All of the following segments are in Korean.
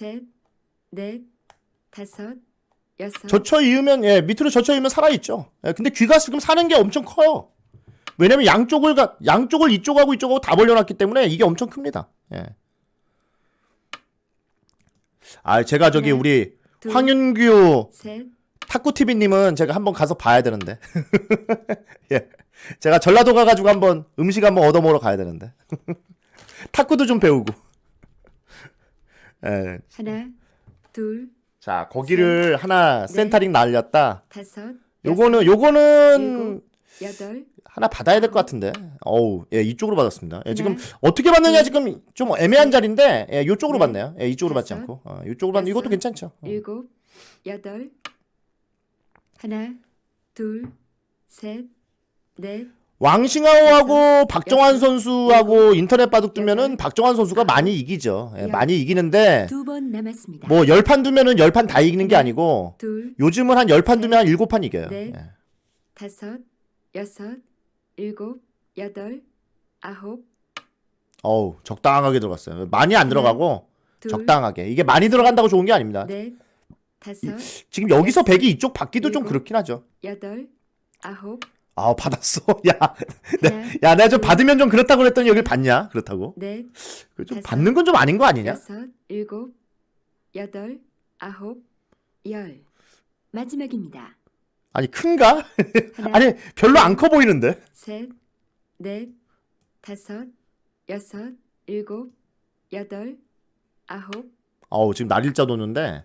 셋, 넷, 다섯, 여섯. 젖혀 이으면 예 밑으로 젖혀 이으면 살아 있죠. 예, 근데 귀가 지금 사는 게 엄청 커요. 왜냐면 양쪽을 가, 양쪽을 이쪽하고 이쪽하고 다 벌려놨기 때문에 이게 엄청 큽니다. 예. 아 제가 저기 하나, 우리 둘, 황윤규 셋, 탁구 TV님은 제가 한번 가서 봐야 되는데. 예. 제가 전라도 가가지고 한번 음식 한번 얻어 먹으러 가야 되는데. 탁구도 좀 배우고. 예. 하나, 둘, 자 거기를 하나 넷, 센터링 날렸다. 다섯, 요거는 요거는 여덟, 하나 받아야 될 것 같은데. 어우, 예, 이쪽으로 받았습니다. 예, 지금 하나, 어떻게 받느냐 둘, 지금 좀 애매한 자리인데, 예, 요쪽으로 넷, 받네요. 예, 이쪽으로 받지 다섯, 않고. 어, 이쪽으로 받는 이것도 여섯, 괜찮죠. 어. 일곱, 여덟, 하나, 둘, 셋, 넷, 왕싱하오하고 박정환 여섯, 선수하고 인터넷 바둑 두면은 박정환 선수가 많이 이기죠. 예, 열. 많이 이기는데 두 번 남았습니다. 뭐 열 판 두면은 열 판 다 이기는 게 아니고 둘, 요즘은 한 열 판 두면 한 일곱 판 이겨요. 넷, 예. 다섯, 여섯, 일곱, 여덟, 아홉, 어우, 적당하게 들어갔어요. 많이 안 들어가고 둘, 적당하게. 이게 많이 들어간다고 좋은 게 아닙니다. 넷, 다섯, 지금 여기서 백이 이쪽 받기도 좀 그렇긴 하죠. 여덟, 아홉, 아, 받았어. 야, 하나, 야, 내가 좀 둘, 받으면 좀 그렇다고 그랬더니 여길 받냐? 그렇다고. 넷, 그좀 다섯, 받는 건 좀 아닌 거 아니냐? 여섯, 일곱, 여덟, 아홉, 열. 마지막입니다. 아니, 큰가? 하나, 아니, 별로 안 커 보이는데. 셋, 넷, 다섯, 여섯, 일곱, 여덟, 아홉, 어우, 지금 날일자 도는데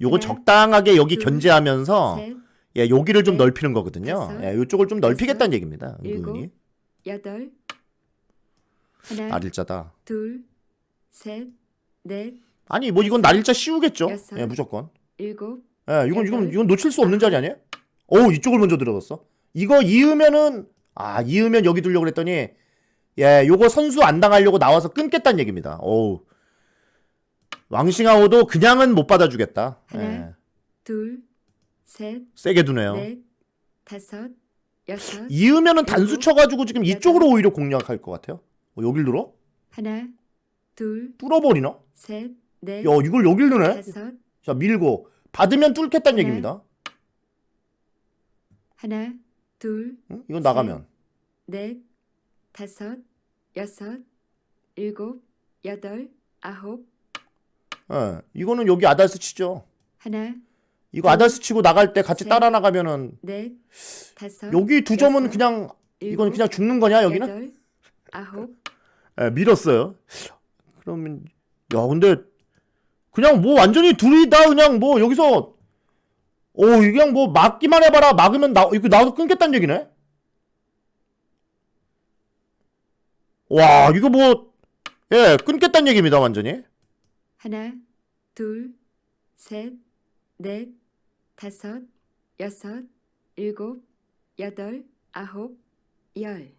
요거 하나, 적당하게 여기 둘, 견제하면서 셋, 예, 여기를 좀 넷, 넓히는 거거든요. 다섯, 예, 요쪽을 좀 넓히겠다는 얘기입니다. 일곱, 은근히. 여덟, 하나, 날일자다. 둘, 셋, 넷, 아니, 뭐 이건 날일자 씌우겠죠? 여섯, 예, 무조건. 일곱, 예, 이건 이건 여덟, 이건 놓칠 수 없는 자리 아니에요? 오, 이쪽을 먼저 들어갔어. 이거 이으면은 아, 이으면 여기 두려고 그랬더니 예, 요거 선수 안 당하려고 나와서 끊겠다는 얘기입니다. 오우. 왕싱하오도 그냥은 못 받아주겠다. 예, 하나, 둘, 셋, 세게 두네요. 넷, 다섯, 여섯, 이으면은 단수 쳐가지고 지금 이쪽으로. 오히려 공략할 것 같아요. 어, 여길 들어? 하나, 둘, 뚫어버리나? 셋, 넷, 야, 이걸 여길 넣네? 다섯, 자, 밀고. 받으면 뚫겠다는 네. 얘기입니다. 하나, 둘, 응? 이건 나가면. 넷, 다섯, 여섯, 일곱, 여덟, 아홉, 예, 이거는 여기 아달스 치죠. 하나, 이거 둘, 아달스 치고 나갈 때 같이 셋, 따라 나가면은 넷, 다섯, 여기 두 점은 여섯, 그냥 이건 일곱, 그냥 죽는 거냐 여기는? 여덟, 아홉, 예, 밀었어요. 그러면 야 근데 그냥 뭐 완전히 둘이 다 그냥 뭐 여기서 오 그냥 뭐 막기만 해봐라 막으면 나 이거 나도 끊겠다는 얘기네. 와 이거 뭐 예 끊겠다는 얘기입니다 완전히. 하나, 둘, 셋, 넷, 다섯, 여섯, 일곱, 여덟, 아홉, 열.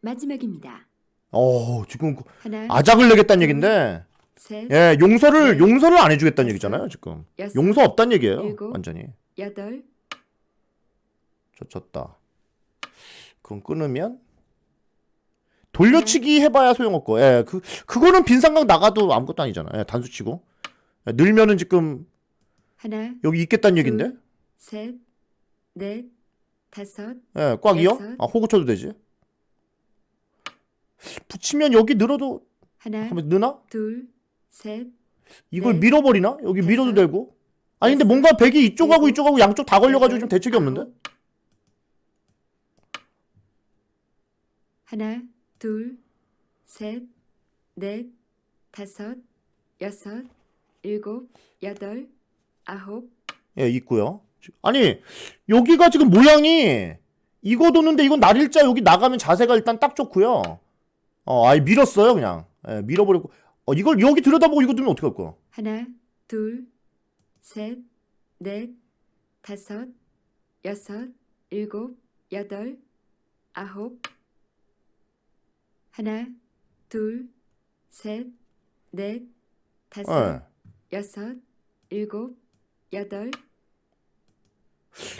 마지막입니다. 어 지금 하나, 아작을 내겠다는 얘긴데 셋, 예 용서를 넷, 용서를 안 해주겠다는 얘기잖아요 지금. 여섯, 용서 없다는 얘기예요 일곱. 완전히. 여덟, 젖혔다. 그건 끊으면 돌려치기 해봐야 소용없고, 예, 그 그거는 빈 삼각 나가도 아무것도 아니잖아. 예, 단수 치고 예, 늘면은 지금 하나, 여기 있겠다는 얘긴데, 둘, 셋, 넷, 다섯, 예, 꽉이요? 여섯. 아 호구 쳐도 되지. 붙이면 여기 늘어도 하나, 한번 느나? 둘, 셋, 이걸 넷, 밀어버리나? 여기 밀어도 다섯, 되고. 아니 근데 뭔가 백이 이쪽하고 이쪽하고 양쪽 다 걸려가지고 좀 대책이 없는데? 하나, 둘, 셋, 넷, 다섯, 여섯, 일곱, 여덟, 아홉, 예, 있고요. 아니, 여기가 지금 모양이 이거 도는데 이건 날일자 여기 나가면 자세가 일단 딱 좋고요. 어, 아예 밀었어요, 그냥. 예, 밀어버리고. 어, 이걸 여기 들여다보고 이거 두면 어떡할 거야? 하나, 둘, 셋, 넷, 다섯, 여섯, 일곱, 여덟, 아홉, 하나, 둘, 셋, 넷, 다섯, 예. 여섯, 일곱, 여덟,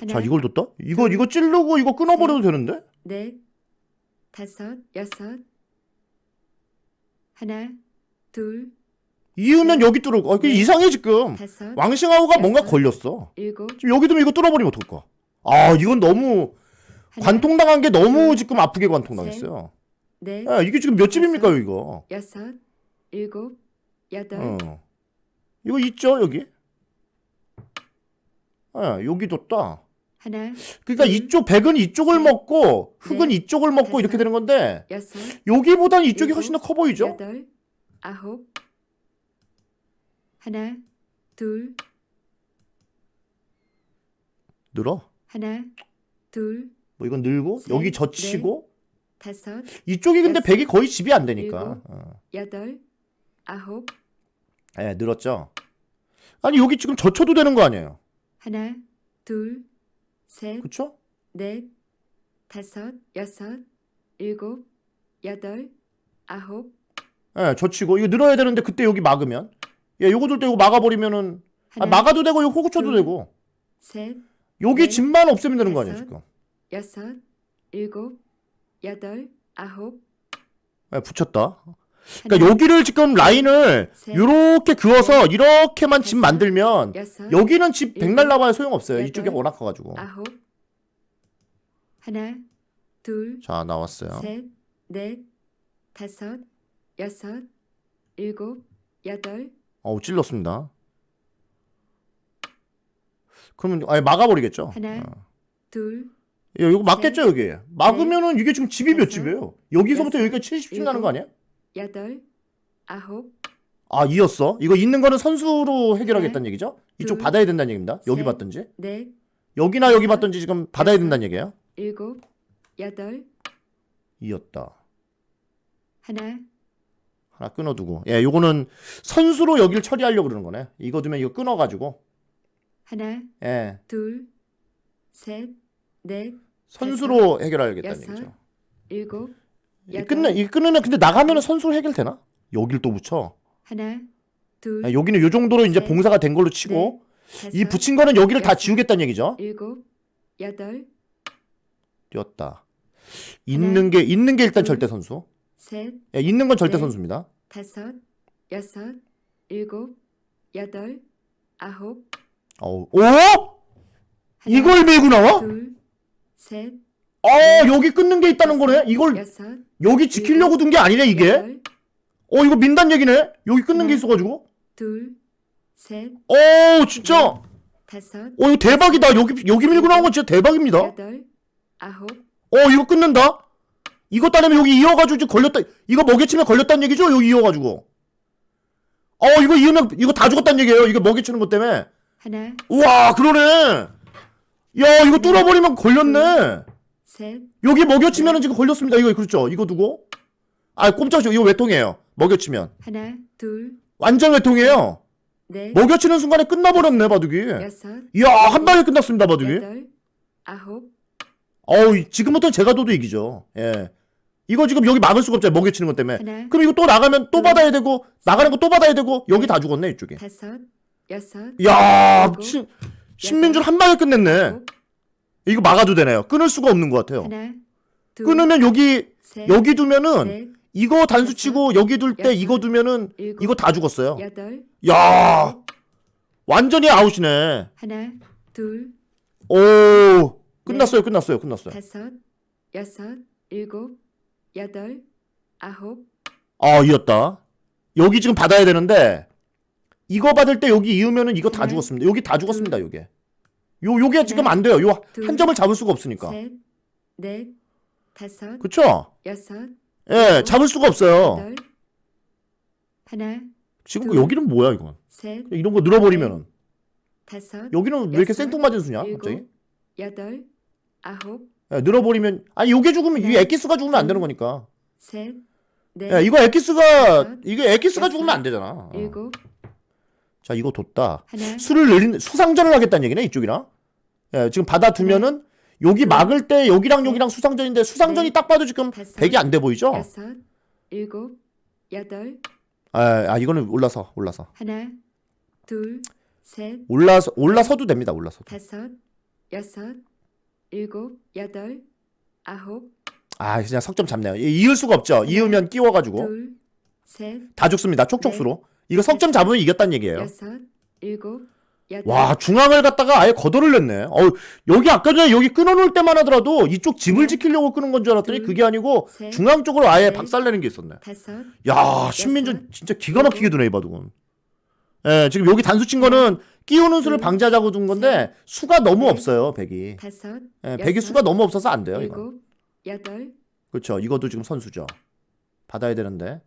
하나, 자, 이걸 뒀다? 이거, 이거 찌르고 이거 끊어버려도 되는데? 넷, 다섯, 여섯, 하나, 둘, 이으면 여기 뚫을 거. 네. 이상해 지금. 다섯, 왕싱하우가 뭔가 여섯. 걸렸어. 일곱, 지금 여기 두면 이거 뚫어버리면 어떡할까? 아 이건 너무 하나, 관통당한 게 너무 둘, 지금 아프게 관통당했어요. 넷, 야, 이게 지금 몇 집입니까 다섯. 이거? 여섯, 일곱, 여덟, 어. 이거 있죠 여기? 예, 여기 뒀다. 하나, 그러니까 둘, 이쪽 백은 이쪽을 셋, 먹고 흙은 넷, 이쪽을 먹고 이렇게 되는 건데 여섯, 여기보단 이쪽이 일곱, 훨씬 더 커 보이죠? 여덟, 아홉, 하나, 둘, 늘어. 하나, 둘, 뭐 이건 늘고 셋, 여기 젖히고 다섯, 이쪽이 근데 여섯, 백이 거의 집이 안 되니까. 일곱. 어. 여덟, 아홉, 예, 늘었죠. 아니 여기 지금 젖혀도 되는 거 아니에요? 하나, 둘, 셋, 그렇죠? 넷, 다섯, 여섯, 일곱, 여덟, 아홉, 예, 젖히고 이거 늘어야 되는데 그때 여기 막으면 예, 요거 둘때 이거 막아버리면은 아, 하나, 막아도 되고 이거 호구 쳐도 둘, 되고 셋, 여기 넷, 집만 없애면 되는 거 아니에요 다섯, 지금? 여섯, 일곱, 여덟, 아홉, 예, 붙였다. 그러니까 여기를 지금 라인을 셋, 이렇게 그어서 이렇게만 집 만들면 여기는 집 백날 나봐야 소용없어요. 이쪽이 워낙 커가지고. 하나, 둘, 자 나왔어요. 셋, 넷, 다섯, 여섯, 일곱, 여덟, 어우 찔렀습니다. 그러면 아예 막아버리겠죠. 하나, 어. 둘, 예, 이거 막겠죠 여기. 막으면은 이게 지금 집이 몇 집이에요? 여기서부터 여기까지 70집 나는 거 아니야? 여덟, 아홉, 아 이었어. 이거 있는 거는 선수로 해결하겠다는 얘기죠? 이쪽 둘, 받아야 된다는 얘기입니다. 여기 셋, 받든지 넷, 여기나 여기 받든지 지금 받아야 된다는 얘기예요. 일곱, 여덟, 이었다. 하나, 하나 끊어두고. 예, 요거는 선수로 여기를 처리하려고 그러는 거네. 이거 두면 이거 끊어가지고. 하나, 예, 둘, 셋, 넷, 선수로 해결하겠다는 여섯, 얘기죠. 일곱, 이 끊는 이 끊으면 근데 나가면은 선수로 해결되나? 여길 또 붙여. 하나, 둘, 아, 여기는 요 정도로 이제 셋, 봉사가 된 걸로 치고 다섯, 이 붙인 거는 여기를 다 여섯, 지우겠다는 얘기죠. 일곱, 여덟, 뛰었다. 있는 게 있는 게 일단 둘, 절대 선수. 셋, 예, 있는 건 절대 넷, 선수입니다. 다섯, 여섯, 일곱, 여덟, 아홉, 어우. 오! 하나, 이걸 메고 나와? 둘, 셋, 어, 여기 끊는 게 있다는 거네. 이걸 여섯, 여기 지키려고 둔 게 아니네, 이게. 여덟, 어, 이거 민단 얘기네. 여기 끊는 게 하나, 있어 가지고. 둘, 셋, 어, 진짜. 어, 다섯, 이거 대박이다. 여기 여기 밀고 나온 건 진짜 대박입니다. 여덟, 아홉, 어, 이거 끊는다. 이것 따르면 여기 이어가지고 지금 걸렸다. 이거 먹여치면 걸렸다는 얘기죠? 여기 이어가지고. 어, 이거 이으면 이거 다 죽었다는 얘기예요. 이거 먹여치는 것 때문에. 하나, 우와, 그러네. 야, 이거 뚫어버리면 걸렸네. 셋, 여기 먹여치면은 지금 걸렸습니다. 이거 그렇죠? 이거 두고. 아, 꼼짝이죠. 이거 외통이에요. 먹여치면. 하나, 둘, 완전 외통이에요. 넷, 먹여치는 순간에 끝나버렸네, 바둑이. 여섯, 이야, 한 방에 끝났습니다, 바둑이. 여덟, 아홉, 어우, 지금부터는 제가 둬도 이기죠. 예. 이거 지금 여기 막을 수가 없잖아요. 먹여치는 것 때문에. 하나, 그럼 이거 또 나가면 또 둘, 받아야 되고, 나가는 거 또 받아야 되고, 여기 다 죽었네, 이쪽에. 다섯, 여섯, 이야, 일곱, 신, 신민준 한 방에 끝냈네. 아홉, 이거 막아도 되네요. 끊을 수가 없는 것 같아요. 하나, 둘, 끊으면 여기, 셋, 여기 두면은, 넷, 이거 단수 치고, 여기 둘 때 여섯, 이거 두면은, 일곱, 이거 다 죽었어요. 여덟, 야 완전히 아웃이네. 하나, 둘, 오, 끝났어요, 끝났어요, 끝났어요. 다섯, 여섯, 일곱, 여덟, 아홉, 아, 이었다. 여기 지금 받아야 되는데, 이거 받을 때 여기 이으면은 이거 다 하나, 죽었습니다. 여기 다 죽었습니다, 둘, 요게. 요, 요게 지금 하나, 안 돼요. 요 둘, 한 점을 잡을 수가 없으니까. 셋, 넷, 다섯, 그쵸? 여섯, 예, 일곱, 잡을 수가 없어요. 여덟, 하나, 지금 둘, 여기는 뭐야, 이건? 셋, 이런 거 늘어버리면은. 다섯, 여기는 왜 이렇게 여섯, 생뚱맞은 수냐, 갑자기? 일곱, 여덟, 아홉, 예, 늘어버리면, 아니, 요게 죽으면, 이 하나, 엑기스가 죽으면 안 둘, 되는 거니까. 셋, 넷, 예, 이거 엑기스가, 여섯, 이게 엑기스가 죽으면 안 되잖아. 어. 일곱, 자, 이거 뒀다. 하나, 수를 늘린 수상전을 하겠다는 얘기네 이쪽이랑. 예, 지금 받아두면은 여기 둘, 막을 때 여기랑 셋, 여기랑 수상전인데 수상전이 넷, 딱 봐도 지금 다섯, 백이 안 돼 보이죠? 여섯, 일곱, 여덟, 아, 아 이거는 올라서 올라서 하나, 둘, 셋, 올라서 올라서도 됩니다. 올라서. 다섯, 여섯, 일곱, 여덟, 아홉, 아 그냥 석점 잡네요. 이- 이을 수가 없죠. 이으면 끼워가지고 둘, 셋, 다 죽습니다. 촉촉수로. 이거 석점 잡으면 이겼단 얘기예요. 여섯, 일곱, 여덟, 와 중앙을 갖다가 아예 걷어를 냈네. 어 여기 아까 전에 여기 끊어놓을 때만 하더라도 이쪽 집을 지키려고 끊은 건 줄 알았더니 둘, 그게 아니고 셋, 중앙 쪽으로 아예 넷, 박살내는 게 있었네. 다섯, 야 신민준 진짜 기가 막히게 두네 이 바둑은. 예 지금 여기 단수 친 거는 끼우는 수를 둘, 방지하자고 둔 건데 수가 너무 넷, 없어요 백이. 다섯, 예, 백이 수가 너무 없어서 안 돼요 이거. 일곱, 여덟, 그렇죠. 이것도 지금 선수죠. 받아야 되는데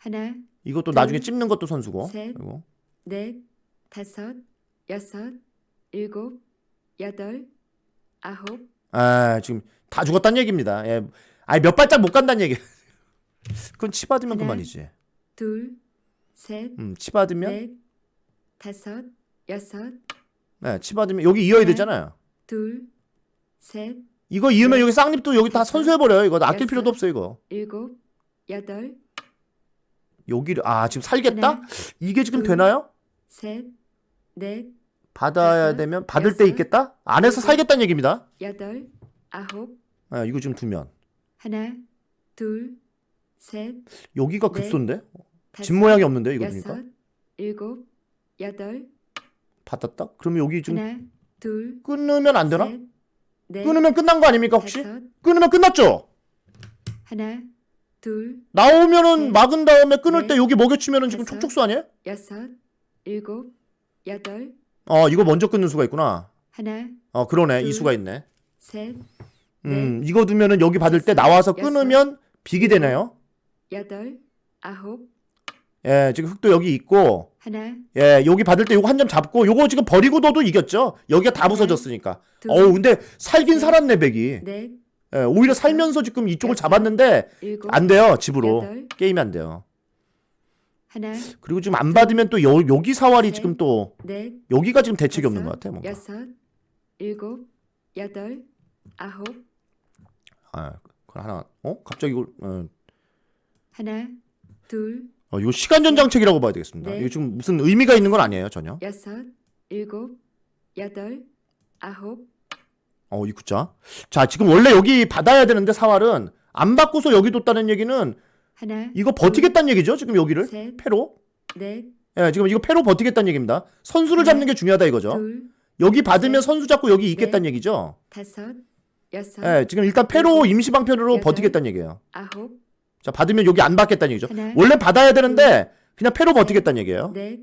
하나, 이것도 둘, 나중에 찝는 것도 선수고. 셋, 그리고 넷, 다섯, 여섯, 일곱, 여덟, 아홉, 아 지금 다 죽었단 얘기입니다. 예, 아니 몇 발짝 못 간다는 얘기. 그건 치 받으면 하나, 그만이지. 둘, 셋, 음, 치 받으면 넷, 다섯, 여섯, 네, 치 받으면 여기 이어야 하나, 되잖아요. 둘, 셋, 이거 이으면 넷, 여기 쌍립도 여기 다 선수해 버려요. 이거 아낄 필요도 없어 이거. 일곱, 여덟, 여기를 아 지금 살겠다? 하나, 이게 지금 둘, 되나요? 셋, 넷, 받아야 다섯, 되면 받을 때 여섯, 있겠다? 안에서 일곱, 살겠다는 얘기입니다. 여덟, 아홉, 아, 이거 지금 두면 하나, 둘, 셋, 여기가 넷, 급소인데 다섯, 집 모양이 없는데 이거 여섯, 보니까 일곱, 여덟, 받았다? 그러면 여기 지금 하나, 둘, 끊으면 안 되나? 셋, 넷, 끊으면 끝난 거 아닙니까 혹시? 다섯, 끊으면 끝났죠? 하나, 둘, 나오면은 셋, 막은 다음에 끊을 넷, 때 여기 먹여치면은 지금 촉촉수 아니에요? 여섯, 일곱, 여덟, 어 이거 먼저 끊는 수가 있구나. 하나, 어 그러네 이 둘, 수가 있네. 셋, 음 이거 두면은 여기 받을 때 여섯, 나와서 끊으면 빅이 되네요. 여덟, 아홉, 예 지금 흑도 여기 있고 하나, 예 여기 받을 때 요거 한 점 잡고 요거 지금 버리고 둬도 이겼죠. 여기가 다 부서졌으니까. 둘, 어우 근데 살긴 셋, 살았네 백이. 넷, 예, 오히려 여섯, 살면서 지금 이쪽을 여섯, 잡았는데 일곱, 안 돼요 집으로 여덟, 게임이 안 돼요. 하나, 그리고 지금 안 받으면 또 여, 여기 사활이 셋, 지금 또 넷, 여기가 지금 대책이 없는 것 같아 뭔가. 여섯, 일곱, 여덟, 아홉, 아, 그건 하나. 어? 갑자기 이걸 어, 하나, 둘, 어, 이거 시간 전장책이라고 봐야 되겠습니다. 네. 이거 지금 무슨 의미가 있는 건 아니에요, 전혀. 여섯, 일곱, 여덟, 아홉, 어, 이 구자. 자, 지금 원래 여기 받아야 되는데 사활은 안 받고서 여기 뒀다는 얘기는 하나, 이거 버티겠다는 얘기죠, 지금 여기를. 셋, 패로. 넷, 예, 지금 이거 패로 버티겠다는 얘기입니다. 선수를 네. 잡는 게 중요하다 이거죠. 둘, 여기 받으면 셋, 선수 잡고 여기 있겠다는 얘기죠. 다섯, 여섯, 예, 지금 일단 패로 임시 방편으로 여덟, 버티겠다는 얘기예요. 아홉, 자, 받으면 여기 안 받겠다는 얘기죠. 하나, 원래 받아야 되는데 그냥 패로 셋, 버티겠다는 얘기예요. 넷,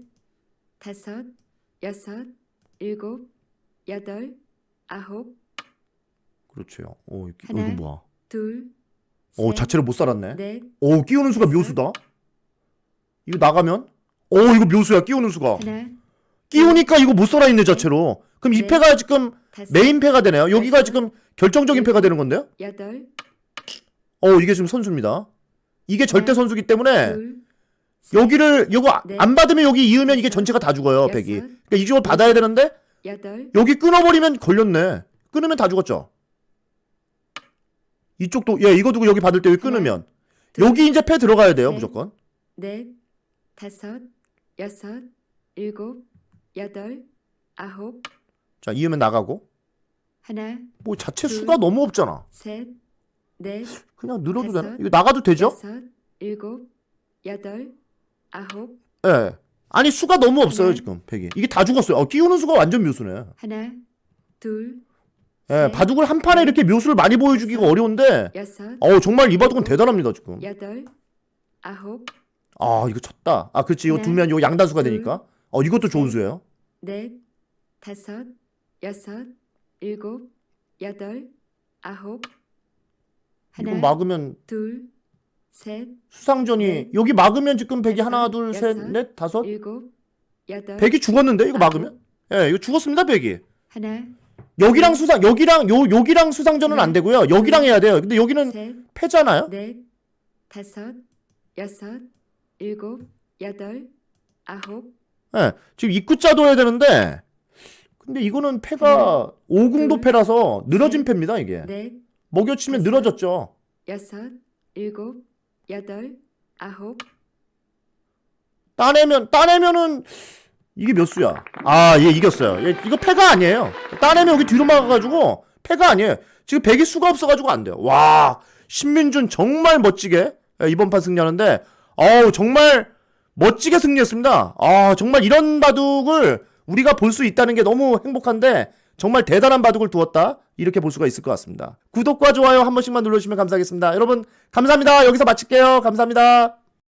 다섯, 여섯, 일곱, 여덟, 아홉, 그렇죠. 어, 이거 하나, 뭐야? 둘, 어, 셋, 자체를 못 살았네. 넷, 오 끼우는 수가. 묘수다. 이거 나가면 오 이거 묘수야 끼우는 수가. 하나, 끼우니까 이거 못 살아 있네 자체로. 그럼 이 네. 패가 지금 다섯, 메인 패가 되네요. 여기가. 지금 결정적인 패가 되는 건데요. 여덟, 어 이게 지금 선수입니다. 이게 절대 선수기 때문에 둘, 셋, 여기를 이거 아- 넷, 안 받으면 여기 이으면 이게 전체가 다 죽어요 여섯, 백이. 그러니까 이쪽을 받아야 되는데 여덟, 여기 끊어버리면 걸렸네. 끊으면 다 죽었죠. 이쪽도 예 이거 두고 여기 받을 때 여기 끊으면 둘, 여기 이제 패 들어가야 돼요 셋, 무조건. 넷, 다섯, 여섯, 일곱, 여덟, 아홉, 자 이으면 나가고 하나, 뭐 자체 둘, 수가 너무 없잖아. 셋, 넷, 그냥 늘어도 다섯, 되나? 이거 나가도 되죠? 여섯, 일곱, 여덟, 아홉, 예. 아니 수가 너무 없어요 네. 지금 백이. 이게 다 죽었어요. 어, 끼우는 수가 완전 묘수네. 하나, 둘, 예, 셋, 바둑을 한 판에 넷, 이렇게 묘수를 많이 보여주기가 어려운데, 여섯, 어 정말 이 바둑은 대단합니다 지금. 여덟, 아홉, 아 이거 쳤다. 아 그렇지 이거 하나, 두면 이거 양단수가 둘, 되니까. 어 이것도 좋은 셋, 수예요. 넷, 다섯, 여섯, 일곱, 여덟, 아홉, 이거 막으면 둘, 셋, 수상전이 넷, 여기 막으면 지금 백이 하나 둘셋 여섯, 넷 다섯 일곱, 여덟, 백이 죽었는데 이거 막으면? 예 이거 죽었습니다 백이. 하나, 여기랑 수상 여기랑 요 여기랑 수상전은 네. 안 되고요. 여기랑 해야 돼요. 근데 여기는 셋, 패잖아요. 넷, 다섯, 여섯, 일곱, 여덟, 아홉, 예, 지금 입구자도 해야 되는데, 근데 이거는 패가 오궁도 둘, 패라서 늘어진 셋, 패입니다, 이게. 넷, 먹여치면 다섯, 늘어졌죠. 여섯, 일곱, 여덟, 아홉, 따내면, 따내면은, 이게 몇 수야? 아, 얘 이겼어요. 얘, 이거 패가 아니에요. 따내면 여기 뒤로 막아가지고, 패가 아니에요. 지금 백이 수가 없어가지고 안 돼요. 와, 신민준 정말 멋지게 예, 이번 판 승리하는데, 어우, 정말 멋지게 승리했습니다. 아, 정말 이런 바둑을 우리가 볼 수 있다는 게 너무 행복한데 정말 대단한 바둑을 두었다. 이렇게 볼 수가 있을 것 같습니다. 구독과 좋아요 한 번씩만 눌러주시면 감사하겠습니다. 여러분, 감사합니다. 여기서 마칠게요. 감사합니다.